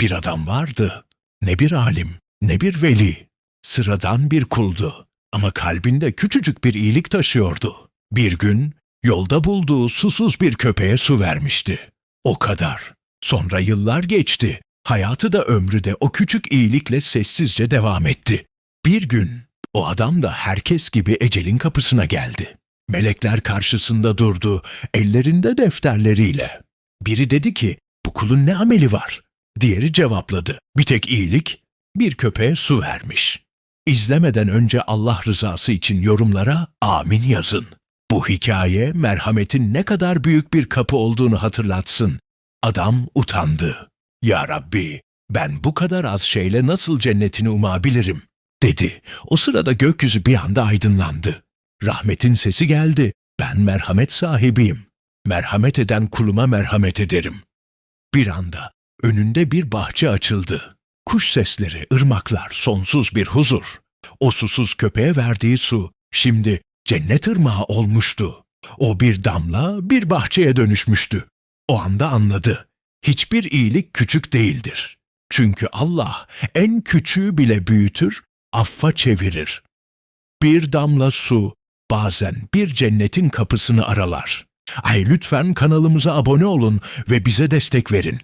Bir adam vardı. Ne bir alim, ne bir veli. Sıradan bir kuldu. Ama kalbinde küçücük bir iyilik taşıyordu. Bir gün yolda bulduğu susuz bir köpeğe su vermişti. O kadar. Sonra yıllar geçti. Hayatı da ömrü de o küçük iyilikle sessizce devam etti. Bir gün o adam da herkes gibi ecelin kapısına geldi. Melekler karşısında durdu, ellerinde defterleriyle. Biri dedi ki, bu kulun ne ameli var? Diğeri cevapladı, bir tek iyilik, bir köpeğe su vermiş. İzlemeden önce Allah rızası için yorumlara amin yazın. Bu hikaye merhametin ne kadar büyük bir kapı olduğunu hatırlatsın. Adam utandı. Ya Rabbi, ben bu kadar az şeyle nasıl cennetini umabilirim? dedi. O sırada gökyüzü bir anda aydınlandı. Rahmetin sesi geldi. Ben merhamet sahibiyim. Merhamet eden kuluma merhamet ederim. Bir anda önünde bir bahçe açıldı. Kuş sesleri, ırmaklar, sonsuz bir huzur. O susuz köpeğe verdiği su şimdi cennet ırmağı olmuştu. O bir damla bir bahçeye dönüşmüştü. O anda anladı. Hiçbir iyilik küçük değildir. Çünkü Allah en küçüğü bile büyütür, affa çevirir. Bir damla su bazen bir cennetin kapısını aralar. Ay lütfen kanalımıza abone olun ve bize destek verin.